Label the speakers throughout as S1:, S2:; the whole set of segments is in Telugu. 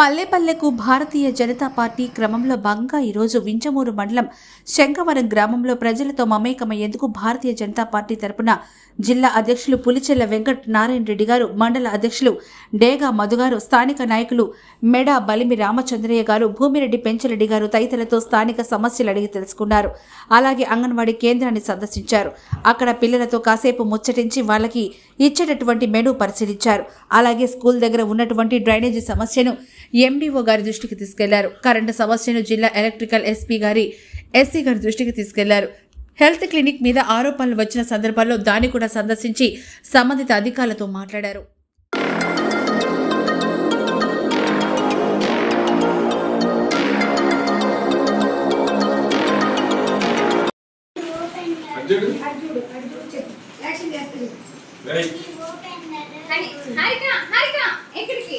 S1: పల్లెపల్లెకు భారతీయ జనతా పార్టీ క్రమంలో భాగంగా ఈరోజు వింజమూరు మండలం శంకవరం గ్రామంలో ప్రజలతో మమేకమయ్యేందుకు భారతీయ జనతా పార్టీ తరపున జిల్లా అధ్యక్షులు పులిచెల్ల వెంకట నారాయణ రెడ్డి గారు మండల అధ్యక్షులు డేగా మధు గారు స్థానిక నాయకులు మెడ బలిమి రామచంద్రయ్య గారు భూమిరెడ్డి పెంచరెడ్డి గారు తదితరులతో స్థానిక సమస్యలు అడిగి తెలుసుకున్నారు. అలాగే అంగన్వాడీ కేంద్రాన్ని సందర్శించారు. అక్కడ పిల్లలతో కాసేపు ముచ్చటించి వాళ్ళకి ఇచ్చేటటువంటి మెడు పరిశీలించారు. అలాగే స్కూల్ దగ్గర ఉన్నటువంటి డ్రైనేజీ సమస్యను ఎండీఓ గారి దృష్టికి తీసుకెళ్ళారు. కరెంటు సమస్యను జిల్లా ఎలక్ట్రికల్ ఎస్పీ గారి ఎస్సీ గారి దృష్టికి తీసుకెళ్ళారు. హెల్త్ క్లినిక్ మీద ఆరోపణలు వచ్చిన సందర్భాల్లో దాన్ని కూడా సందర్శించి సంబంధిత అధికారులతో మాట్లాడారు.
S2: హారిక హారిక ఎక్కడికి?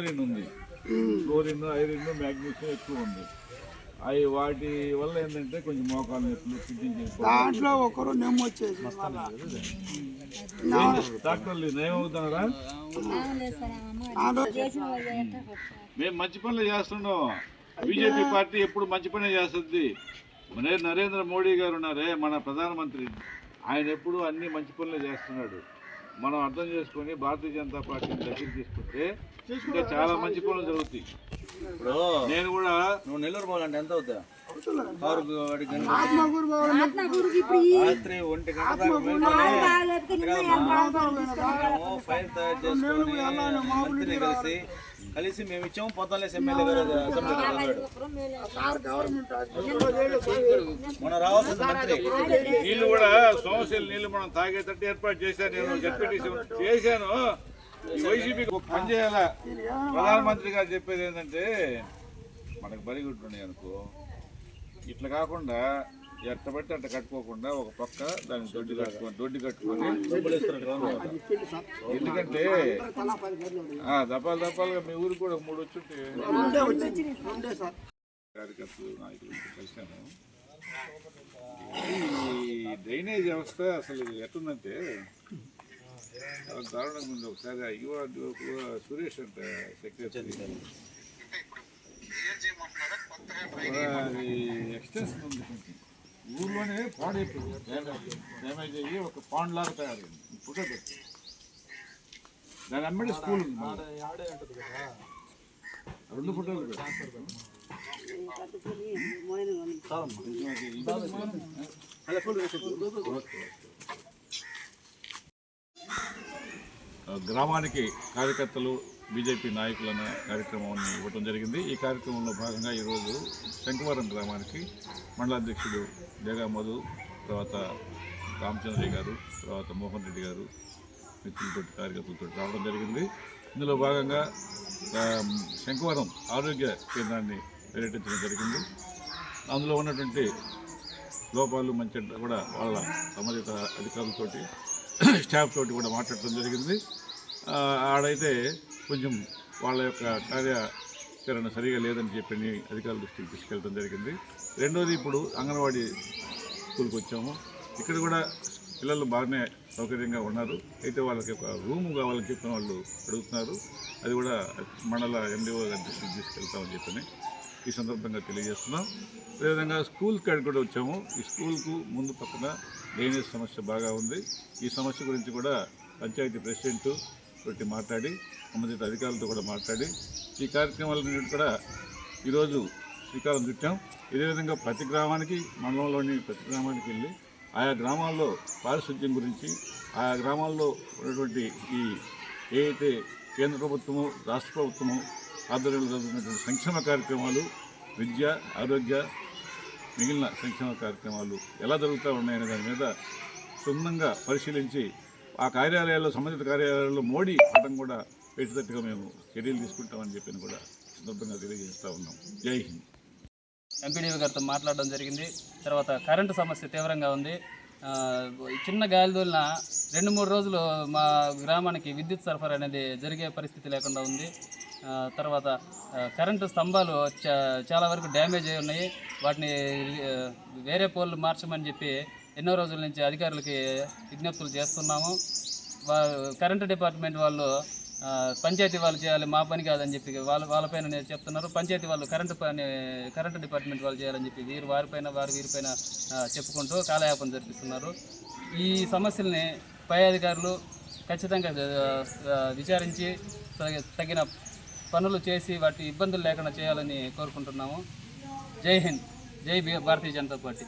S3: క్లోరిన్ ఉంది. క్లోరిన్ ఐరన్ మ్యాగ్నీషియం ఎక్కువ ఉంది. అవి వాటి వల్ల ఏంటంటే కొంచెం మోకాలు నొప్పులు కిడ్నీ.
S4: దాంట్లో ఒకరు నెమ్ము వచ్చేసి
S3: డాక్టర్లు ఏమవుతున్నారా? మేము మంచి పనులు చేస్తున్నాం. బీజేపీ పార్టీ ఎప్పుడు మంచి పనే చేస్తుంది. నరేంద్ర మోడీ గారు ఉన్నారే మన ప్రధానమంత్రి. ఆయన ఎప్పుడు అన్ని మంచి పనులే చేస్తున్నాడు. మనం అర్థం చేసుకొని భారతీయ జనతా పార్టీని దగ్గర తీసుకుంటే ఇంకా చాలా మంచి పనులు జరుగుతాయి.
S5: ఇప్పుడు
S3: నేను కూడా
S5: నువ్వు నెల్లూరు పోవాలంటే ఎంత అవుతా రాత్రి ఒంటి గంట ఫైల్ తయారు చేసుకొని మంత్రిని కలిసి కలిసి మేము ఇచ్చాము. పొద్దున్నేసి ఎమ్మెల్యే గారు. అసెంబ్లీ మన రావాల్సిన మంత్రి.
S3: నీళ్ళు కూడా సోమశీల నీళ్ళు మనం తాగేటట్టు ఏర్పాటు చేశాను నేను. జడ్పీటీసీ చేశాను. వైసీపీకి ఒక పని చేయాలా? ప్రధానమంత్రి గారు చెప్పేది ఏంటంటే మనకు బలిగుడ్లు ఉన్నాయి అనుకో. ఇట్లా కాకుండా ఎట్ట పడితే అట్ట కట్టుకోకుండా ఒక పక్క దానికి దొడ్డి కట్టుకొని దొడ్డి కట్టుకొని ఎందుకంటే దపాలు దపాలుగా మీ ఊరికి కూడా మూడు వచ్చుంటే కార్యకర్తలు నాయకులు కలిశాను ఈ డ్రైనేజ్ వ్యవస్థ అసలు ఎట్టుందంటే దారుణంగా ఉంది. ఒకసారి యువ సురేష్ అంట సెక్రటరీ ఎక్స్టెన్షన్ ఉంది. కొంచెం ఊర్లోనే పాడైపోయింది. డ్యామేజ్ డ్యామేజ్ అయ్యి ఒక పాండ్ లాగా తయారైంది. ఫోటో పెట్టి దాని అమ్మడి స్కూల్. రెండు ఫోటోలు పెట్టు. గ్రామానికి కార్యకర్తలు బీజేపీ నాయకులన్న కార్యక్రమాన్ని ఇవ్వడం జరిగింది. ఈ కార్యక్రమంలో భాగంగా ఈరోజు శంకువరం గ్రామానికి మండలాధ్యక్షుడు జగా మధు తర్వాత రామచంద్రయ్య గారు తర్వాత మోహన్ రెడ్డి గారు మిత్రులతో కార్యకర్తలతో రావడం జరిగింది. ఇందులో భాగంగా శంకువరం ఆరోగ్య కేంద్రాన్ని పర్యటించడం జరిగింది. అందులో ఉన్నటువంటి లోపాలు మంచి కూడా వాళ్ళ సంబంధిత అధికారులతోటి స్టాఫ్ తోటి కూడా మాట్లాడటం జరిగింది. ఆడైతే కొంచెం వాళ్ళ యొక్క కార్యాచరణ సరిగా లేదని చెప్పి అధికారుల దృష్టికి తీసుకెళ్ళడం జరిగింది. రెండోది ఇప్పుడు అంగన్వాడీ స్కూల్కి వచ్చాము. ఇక్కడ కూడా పిల్లలు బాగానే సౌకర్యంగా ఉన్నారు. అయితే వాళ్ళకి ఒక రూమ్ కావాలని చెప్పిన వాళ్ళు అడుగుతున్నారు. అది కూడా మండల ఎండిఓ గారి దృష్టికి తీసుకెళ్తామని చెప్పని ఈ సందర్భంగా తెలియజేస్తున్నాం. అదేవిధంగా స్కూల్ కాడికి కూడా వచ్చాము. ఈ స్కూల్కు ముందు పక్కన డ్రైనేజ్ సమస్య బాగా ఉంది. ఈ సమస్య గురించి కూడా పంచాయతీ ప్రెసిడెంట్ తోటి మాట్లాడి సంబంధిత అధికారులతో కూడా మాట్లాడి ఈ కార్యక్రమాలన్నింటి కూడా ఈరోజు శ్రీకారం చుట్టాం. ఇదే విధంగా ప్రతి గ్రామానికి మండలంలోని ప్రతి గ్రామానికి వెళ్ళి ఆయా గ్రామాల్లో పారిశుద్ధ్యం గురించి ఆయా గ్రామాల్లో ఉన్నటువంటి ఈ ఏదైతే కేంద్ర ప్రభుత్వము రాష్ట్ర ప్రభుత్వము ఆధ్వర్యంలో జరుగుతున్నటువంటి సంక్షేమ కార్యక్రమాలు విద్య ఆరోగ్య మిగిలిన సంక్షేమ కార్యక్రమాలు ఎలా జరుగుతూ ఉన్నాయనే దాని మీద క్షుణ్ణంగా పరిశీలించి ఆ కార్యాలయాల్లో సంబంధిత కార్యాలయాల్లో మోడీ పటం కూడా పెట్టేటట్టుగా మేము చర్యలు తీసుకుంటామని చెప్పి కూడా సందర్భంగా తెలియజేస్తూ ఉన్నాం. జై హింద్.
S6: ఎంపీడీవి గారితో మాట్లాడడం జరిగింది. తర్వాత కరెంటు సమస్య తీవ్రంగా ఉంది. చిన్న గాలిదోలిన రెండు మూడు రోజులు మా గ్రామానికి విద్యుత్ సరఫరా అనేది జరిగే పరిస్థితి లేకుండా ఉంది. తర్వాత కరెంటు స్తంభాలు చా చాలా వరకు డ్యామేజ్ అయి ఉన్నాయి. వాటిని వేరే పోల్లు మార్చమని చెప్పి ఎన్నో రోజుల నుంచి అధికారులకి విజ్ఞప్తులు చేస్తున్నాము. వా కరెంటు డిపార్ట్మెంట్ వాళ్ళు పంచాయతీ వాళ్ళు చేయాలి మా పని కాదని చెప్పి వాళ్ళ వాళ్ళపైన నేను చెప్తున్నారు. పంచాయతీ వాళ్ళు కరెంటు పని కరెంటు డిపార్ట్మెంట్ వాళ్ళు చేయాలని చెప్పి వీరు వారిపైన వారు వీరిపైన చెప్పుకుంటూ కాలయాపన జరిపిస్తున్నారు. ఈ సమస్యల్ని పై అధికారులు ఖచ్చితంగా విచారించి తగిన పనులు చేసి వాటి ఇబ్బందులు లేకుండా చేయాలని కోరుకుంటున్నాము. జై హింద్. జై భారతీయ జనతా పార్టీ.